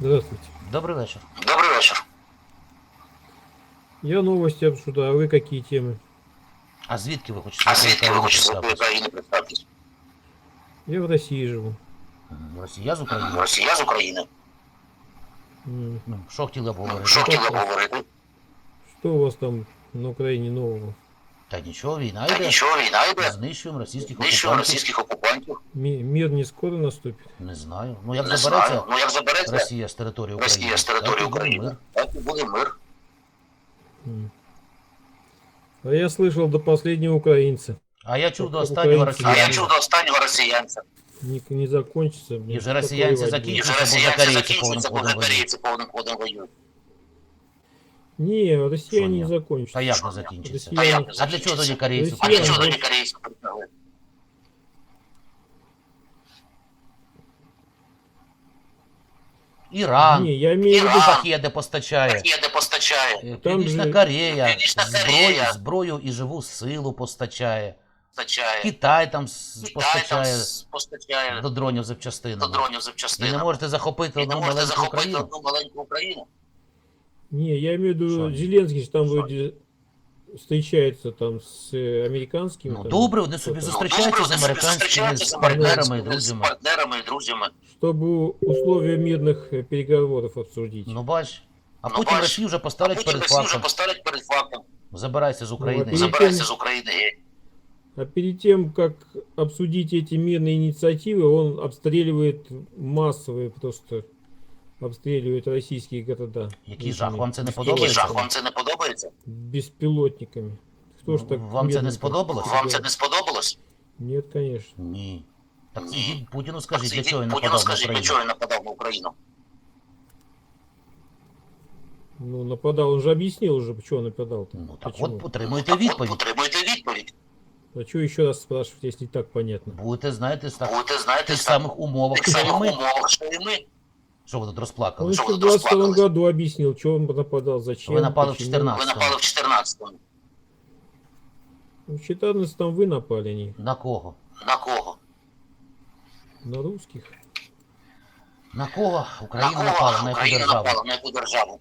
Здравствуйте. Добрий вечір. Добрий вечір. Я новости обсуждаю, а вы какие темы? А звідки ви хочете? А з якої звідки ви країни хочете з представитись? України представтесь? Я в России живу. М, Росія з України. Росія з України. М, Ну, що хотіли б говорити? Що хотіли б говорити? Что у вас там на Украине нового? Та нічого, війна Та йде. нічого, війна йде. Знищуємо російських Знищуємо окупантів. російських окупантів. Ми- мир не скоро наступит? Не знаю. Ну як Не забереться знаю. Ну як забереться Росія з території України, Росія з так і території буде України, мир. так і буде мир. М. А я слышал до последнего украинца. А я чув до Тобто останнього українці. А я росіянина. чув до останнього росіянця. Не, не закончится. блин, И уже так россиянцы воевать закинут. І будем. вже Це росіянці позакорейці закінчуються, повним бо ходом корейці повним ходом воюють. Не, россияне Что не нет? закончатся. Як не закінчиться? Та як не А для чого тоді корейців? А для чого тоді корейці притягли? Іран, Не, я имею в виду, Иран. шахеди постачає. Є постачає. Е, Там Північна же- Корея, Північна зброю, Корея. зброю і живу силу постачає. Постачає. Китай там с- Китай там постачає с- постачає до дронів до запчастинами. дронів І не можете захопити І не одну можете маленьку захопити Україну. одну маленьку Україну. не, я имею в виду, Что? Зеленский же там Что? вроде встречается там с э, американскими. Ну там, добре, вони собі кто-то. зустрічаються Добре, з вони собі американськими зустрічаються з з партнерами і американськими, з друзями. партнерами і друзями. Чтобы условия мирных э, переговоров обсудить. Ну бач. А Ну, потім бач. Росію вже А поставлять потім перед Росію вже фактом. поставлять перед фактом. Забирайся з України. Ну, Забирайся тем- з України геть. А перед тем, как обсудить эти мирные инициативы, он обстреливает массовые просто обстреливает российские города. Який этими жах, вам це не Який подобається? жах, вам це не подобається? Беспилотниками. Кто ж так Вам це не мирно сподобалось? Вам це не сподобалось? Нет, конечно. Ні. Так Ні. ідіть Путіну скажіть, для Ідіть чого він Путіну нападав на скажіть, для Україну? чого він нападав на Україну? Ну, нападал, он же объяснил уже, почему он нападал-то. Ну так Почему? от отримуєте Так от, відповідь. Отримуєте відповідь. А что еще раз спрашивать, если и так понятно? Будете, знаєте, так, Будете в знаєте, тих в самих умовах, тих що і самих ми. умовах, що і ми. Що ви тут Он розплакали? Что еще вы в тут 22 расплакались? году объяснил, что он нападал, зачем. Вы напали в почему. 14. Ви напали в 14-му. Ну, В 14 там вы напали, не На кого? На кого? на русских. На кого На Україна кого напала? На яку Україна державу? напала? На яку державу?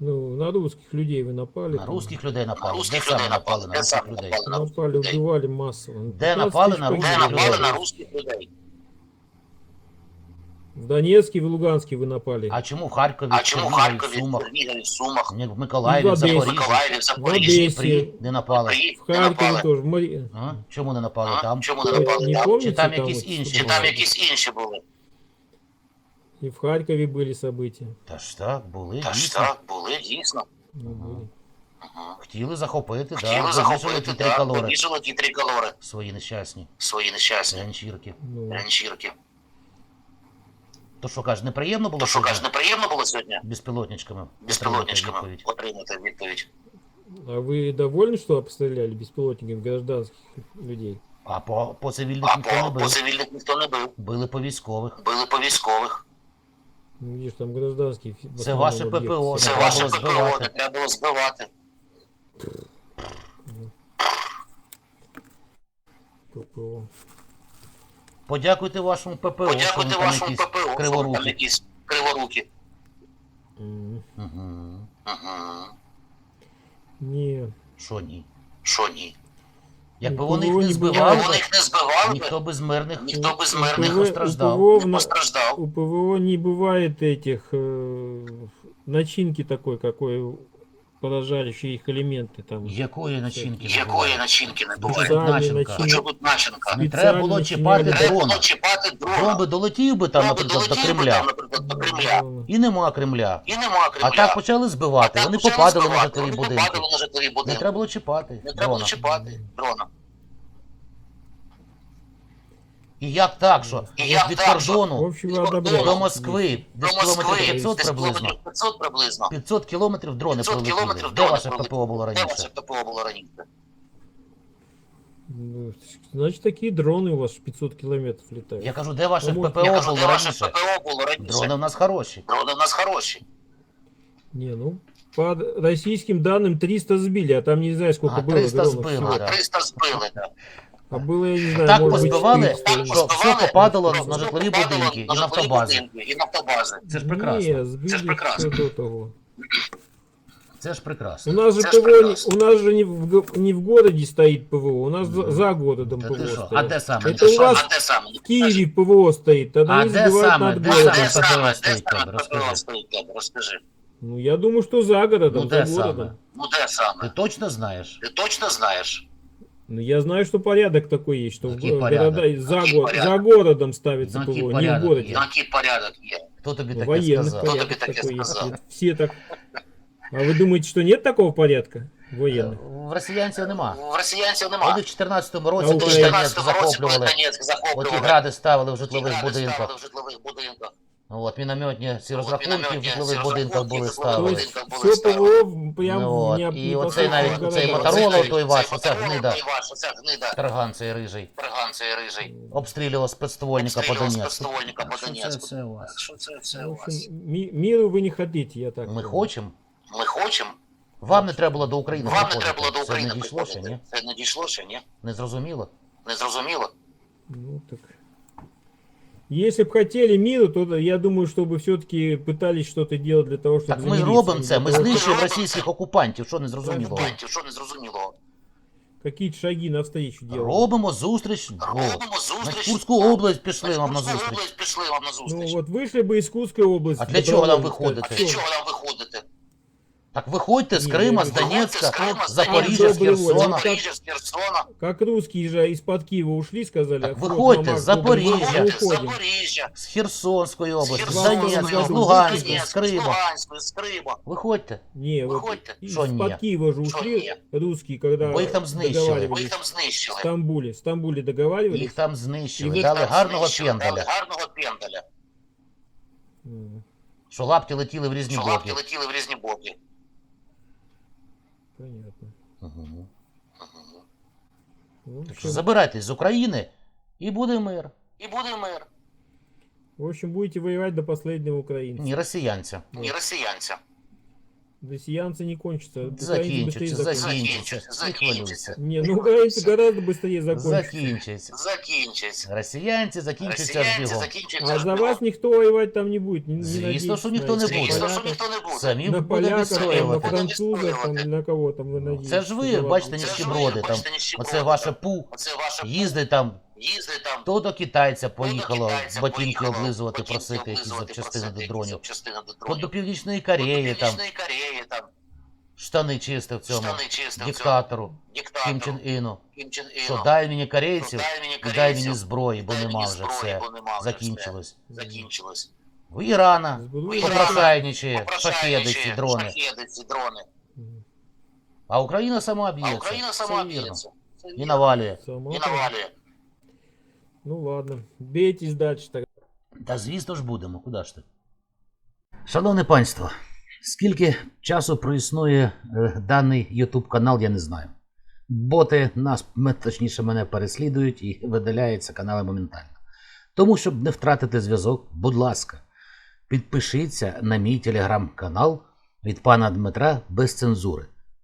Ну, на русских людей вы напали. На там. русських людей На напали. Де русських саме людей напали напали. на Де русських саме людей? напали на русських Напали, людей? убивали массово. Де 15 напали тысяч на Де русских погибло. людей? напали на русських людей? В Донецке, в Луганске вы напали. А чому в Харкові, А в чому в Чернігові, в Харкові, в Сумах, Чернігові, в Сумах, ні, в Миколаєві, Ну, в в Одесі. в Запоріжжі, Миколаєві, в В Запоріжжі? Одесі. Дніпрі, де напали? При- в де Харькове напали? тоже. в Мари... А? Чому не напали А? там? Чому не Вы напали не там? помните Чи там там якісь вот інші Чи что там були? якісь інші були? И в Харькове были события. Та ж так, були, Та ж дійсно. так, були, дійсно. Ну, были. Ага. Хотіли захопити, Хотіли да, вивішали захопити, ті да, триколори вивішали ті триколори, свої нещасні свої нещасні ганчірки. Ну, ганчірки. То що кажеш, неприємно було То що, сьогодні каже, неприємно було сьогодні безпілотничками? безпілотничками отримати відповідь? отримати відповідь? а вы довольны, что обстреляли беспилотниками гражданских людей? А по, по цивільних А ніхто не по, по бив. цивільних ніхто не бив. Били по військових. Били по військових. Ну, видишь, там гражданские. в Це основном ваше объекты. ППО, Це не ваше було ППО, збивати. не треба було збивати. ППО. Подякуйте вашому ППО, що Подякуйте вони там вашому якісь ППО, що там криворуки. якісь криворуки. М, Угу. Ага. Не. Що ні? Що ні? Якби Ну, вони їх ПВО не не збивали, буває. Вони їх не збивали, ніхто би, би з мирних ніхто без У мирних ПВО не постраждав. у не ПВО, постраждав. у ПВО не бывает этих э, начинки такой, какой поражающие их элементы там. Якої начинки? не Якої начинки не буває? Спеціальні начинка. Ну начинки. що тут начинка? Не треба було чіпати начинки. Треба дрона. було чіпати Дрон дрона. би долетів би там, Дрон наприклад, до долетів би Кремля. там, наприклад, до Кремля. І нема Кремля. І нема Кремля. А так почали збивати. Вони попадали на житлові будинки. Попадали на житлові Не будинки. треба було чіпати. Не треба було дрона. чіпати дрона. І як так, що І як від так, що? В кордону общем, вы До одобряете. до Москви До десь Москви кілометрів 500 десь приблизно. кілометрів 500 приблизно. 500 кілометрів дрони 500 прилетіли. кілометрів Де дрони ваше прилетіли. ППО було Де раніше? ваше ППО було раніше? Ну, Значит, такие дроны у вас 500 километров летают. Я кажу, де ваше Тому- ППО Я кажу, було де ваше раніше? ППО було раніше? Дрони в нас хороші. Дрони в нас хороші. Не, ну, по российским данным 300 сбили, а там не знаю, сколько А, было 300 дронов сбили, всего. да. 300 збили, так. А было, я не знаю, Так может быть, позбивали, 400 или що что. все попадало Що на все житлові попадало будинки і на житлові нафтобази. будинки, І нафтобази. Це ж прекрасно. Не, сбили Це ж прекрасно. все до того. Це ж У прекрасно. нас же Це ж ПВО, не- прекрасно. у нас же не в, г- не в городе стоит ПВО, у нас за, за городом Та ПВО ти що? стоит. А де саме? Это у вас А де саме? в Киеве ПВО стоит, тогда А они де сбивают саме? над Де городом. Де саме? саме? ППО Де стоїть саме тебе? ППО Розкажи. стоїть тебе? Розкажи. Ну, я думаю, что за городом, Ну, за де городом. саме? Ну де Ти саме? точно знаєш? Ти точно знаєш? Ну, я знаю, что порядок такой есть, что в Какой го- порядок? города за, Какой го- порядок? за городом ставится Ну, какой ПВО, не в порядок городе. есть? На який порядок є? Хто тобі Ну, таке Военный сказав? Кто порядок тебе таке такой есть. сказал? Все так. А вы думаете, что нет такого порядка военных? В росіянців нема. В росіянців Вони нема. в 14-му А році, коли Україна? В Донецьк 14 році, коли захоплювали, Донецьк оті захоплювали, гради ставили в ті житлових гради ставили будинках. в житлових будинках. От, мінометні ці От, розрахунки в мінометні житлових ці будинках розрахунки були в житлових То ставили. будинках. есть были все ПВО прям Ну, вот. не, И не вот посылают цей в навіть- города. цей Цей Моторола, цей- той ваш, цей оця Моторола, гнида. той ваш, оця гнида. Тарган цей рижий. Тарган цей рижий. Обстрілював спецствольника по Обстрілював Донецьку. спецствольника по Що це Донецьку. все у вас? Що це все В у вас? общем, ми- миру вы не хотите, я так Ми понял. хочемо. Ми хочемо. Вам не треба було до України Вам не приходити. треба було до Це України не дійшло ще, приходити. ні? Це не дійшло ще, ні? Не зрозуміло? Не зрозуміло? Ну так. Если бы хотели мира, то я думаю, чтобы все-таки пытались что-то делать для того, чтобы Так ми замириться, робимо не це, для ми того, знищуємо робимо російських це. окупантів, що не зрозуміло? Окупантів, що не зрозуміло? Какие-то шаги навстречу делать. Робимо зустріч. О, Робимо на зустріч. Курську область пішли Ми в вам на Курську зустріч. область пішли вам на Ну зустріч. вот вышли бы из Курской области. А для чего нам добровольно, выходит? А всё. для чого нам виходити? Так виходьте з Ні, Крима, ні, з ні. Донецька, З Крима, з з Запоріжжя, з Добрий воля. Херсона. Запоріжжя, з Херсона. Как русские же из-под Киева ушли, сказали. Так а вот выходите, мама, с Запоріжжя. мы Виходите з уходим. Запоріжжя. З Херсонської області, з Херсонської Донецька, з області, Луганська, з Донецьк, з Крима. Луганської, з Крима. Виходьте. Не, вот Виходьте. Шо не? из-под Киева же Шо ушли не? русские, когда Бо їх там знищили. Ви договаривались. їх там В знищили. Стамбуле. В Стамбуле договаривались. Їх там знищили, І ви дали Там гарного знищили, дали пендаля. Гарного пендаля. М, Що лапті летіли в різні Що лапки боки. летіли в різні боки. Понятно. Угу. Ну, Так що общем, забирайтесь з України і буде мир. І буде мир. в общем, будете воевать до последнего украинца. Ні, росіянця. Ні росіянця. Россиянцы не кончатся. Украинцы Закінчиться, быстрее закончатся. закінчиться. Закінчиться, Не хвилюйся. закінчиться. Не, ну украинцы гораздо быстрее закончатся. Закінчиться. Закінчиться. Росіянці закінчаться аж Росіянці бігом. закінчаться. А аж за бігом. вас никто воевать там не будет. Не, не Звісно, надейтесь що на ніхто не этих буде. Звісно, що поляков, ніхто не буде. Самі На будемо поляков, там, на відстоювати. французов, там, или на кого там вы надеетесь. Це ж ви, что за вас бачите, будет. Це ж ніщеброди ви, там. бачите, ніщеброди Оце там. ваше пу. Оце ваше Їздить там, їздить там. то до китайця поїхало, китайця ботинки поїхало, облизувати, ботинки просити якісь запчастини до дронів. запчастини до То до дронів. Північної До Кореї там Кореї там. штани чистив диктатору цьому диктатору. Кім Чен Іну. Що дай мені корейців Дай мені і дай мені зброї, бо нема вже все. Закінчилось. Закінчилось. В Ірана попрошайничає, Попрошайничає, шахеди ці дрони. А Україна сама А б'ється. Україна сама б'ється. І навалює. І навалює. Ну ладно, бейтесь дальше тогда. Та звісно ж будемо, куди ж ти? Шановне панство, скільки часу проіснує е, даний YouTube канал, я не знаю. Боти нас, точніше, мене переслідують і видаляються канали моментально. Тому, щоб не втратити зв'язок, будь ласка, підпишіться на мій телеграм-канал від пана Дмитра без цензури.